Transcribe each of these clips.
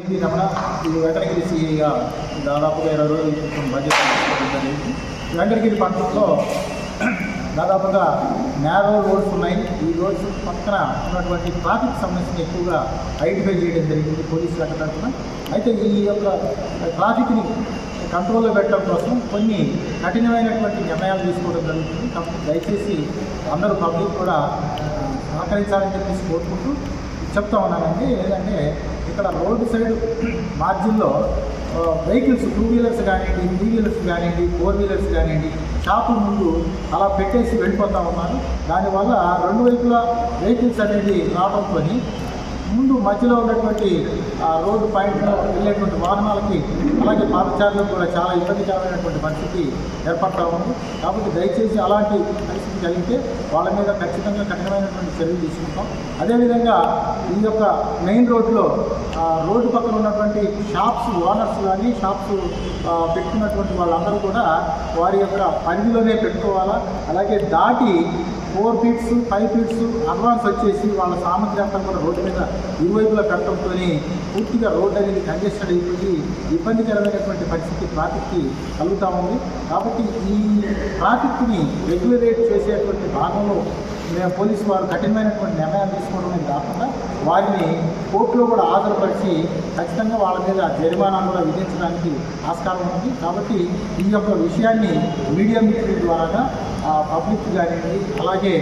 ఇది రమణ. ఇది వెంకటగిరి సిఐగా దాదాపుగా ఇరవై రోజులు బడ్జెట్ జరిగింది వెంకటగిరి పట్టణంలో దాదాపుగా నేరో రోడ్స్ ఉన్నాయి. ఈ రోడ్స్ పక్కన ఉన్నటువంటి ట్రాఫిక్ సంబంధించిన ఎక్కువగా ఐడెంటిఫై చేయడం జరిగింది పోలీసులు అక్కడ తరఫున. అయితే ఈ యొక్క ట్రాఫిక్ని కంట్రోల్లో పెట్టడం కోసం కొన్ని కఠినమైనటువంటి నిర్ణయాలు తీసుకోవడం జరుగుతుంది. కాబట్టి దయచేసి అందరూ పబ్లిక్ కూడా సహకరించాలని చెప్పేసి కోరుకుంటూ చెప్తా ఉన్నానండి. ఏంటంటే ఇక్కడ రోడ్డు సైడ్ మార్జిన్లో వెహికల్స్ టూ వీలర్స్ కానివ్వండి త్రీ వీలర్స్ కానివ్వండి ఫోర్ వీలర్స్ కానివ్వండి షాపు ముందు అలా పెట్టేసి వెళ్ళిపోతూ ఉన్నారు. దానివల్ల రెండు వైపులా వెహికల్స్ అనేది రావడంతో ముందు మధ్యలో ఉన్నటువంటి రోడ్డు పాయింట్లో వెళ్ళేటువంటి వాహనాలకి అలాగే పాదచారులకు కూడా చాలా ఇబ్బందికరమైనటువంటి పరిస్థితి ఏర్పడతా ఉంది. కాబట్టి దయచేసి అలాంటి పరిస్థితి కలిగితే వాళ్ళ మీద ఖచ్చితంగా కఠినమైనటువంటి చర్యలు తీసుకుంటాం. అదేవిధంగా ఈ యొక్క మెయిన్ రోడ్లో రోడ్డు పక్కన ఉన్నటువంటి షాప్స్ ఓనర్స్ కానీ షాప్స్ పెట్టుకున్నటువంటి వాళ్ళందరూ కూడా వారి యొక్క పరిధిలోనే పెట్టుకోవాలా? అలాగే దాటి four feets five feets advance వచ్చేసి వాళ్ళ సామగ్రి అంతా కూడా రోడ్డు మీద ఇరువైపులా కట్టడంతో పూర్తిగా రోడ్డు అనేది కంజెస్టెడ్ అయిపోయి ఇబ్బందికరమైనటువంటి పరిస్థితి ట్రాఫిక్కి కలుగుతూ ఉంది. కాబట్టి ఈ ట్రాఫిక్ని రెగ్యులరేట్ చేసేటువంటి భాగంలో మేము పోలీసు వారు కఠినమైనటువంటి నిర్ణయాలు తీసుకోవడం కాకుండా వారిని కోర్టులో కూడా హాజరుపరిచి ఖచ్చితంగా వాళ్ళ మీద జరిమానా కూడా విధించడానికి ఆస్కారం ఉంది. కాబట్టి ఈ యొక్క విషయాన్ని మీడియా మిత్రుల ద్వారా పబ్లిక్ కానివ్వండి అలాగే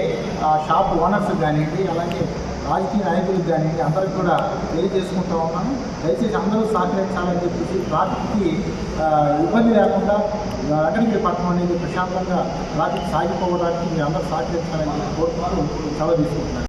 షాప్ ఓనర్స్ కానివ్వండి అలాగే రాజకీయ నాయకులకు కానివ్వండి అందరికి కూడా తెలియజేసుకుంటూ ఉన్నాను. దయచేసి అందరూ సహకరించాలని చెప్పేసి ట్రాఫిక్కి ఇబ్బంది లేకుండా అటవీ పట్టణం అనేది ప్రశాంతంగా ట్రాఫిక్ సాగిపోవడానికి మీరు అందరూ సహకరించాలని కోరుకుంటూ సెలవు తీసుకుంటున్నాను.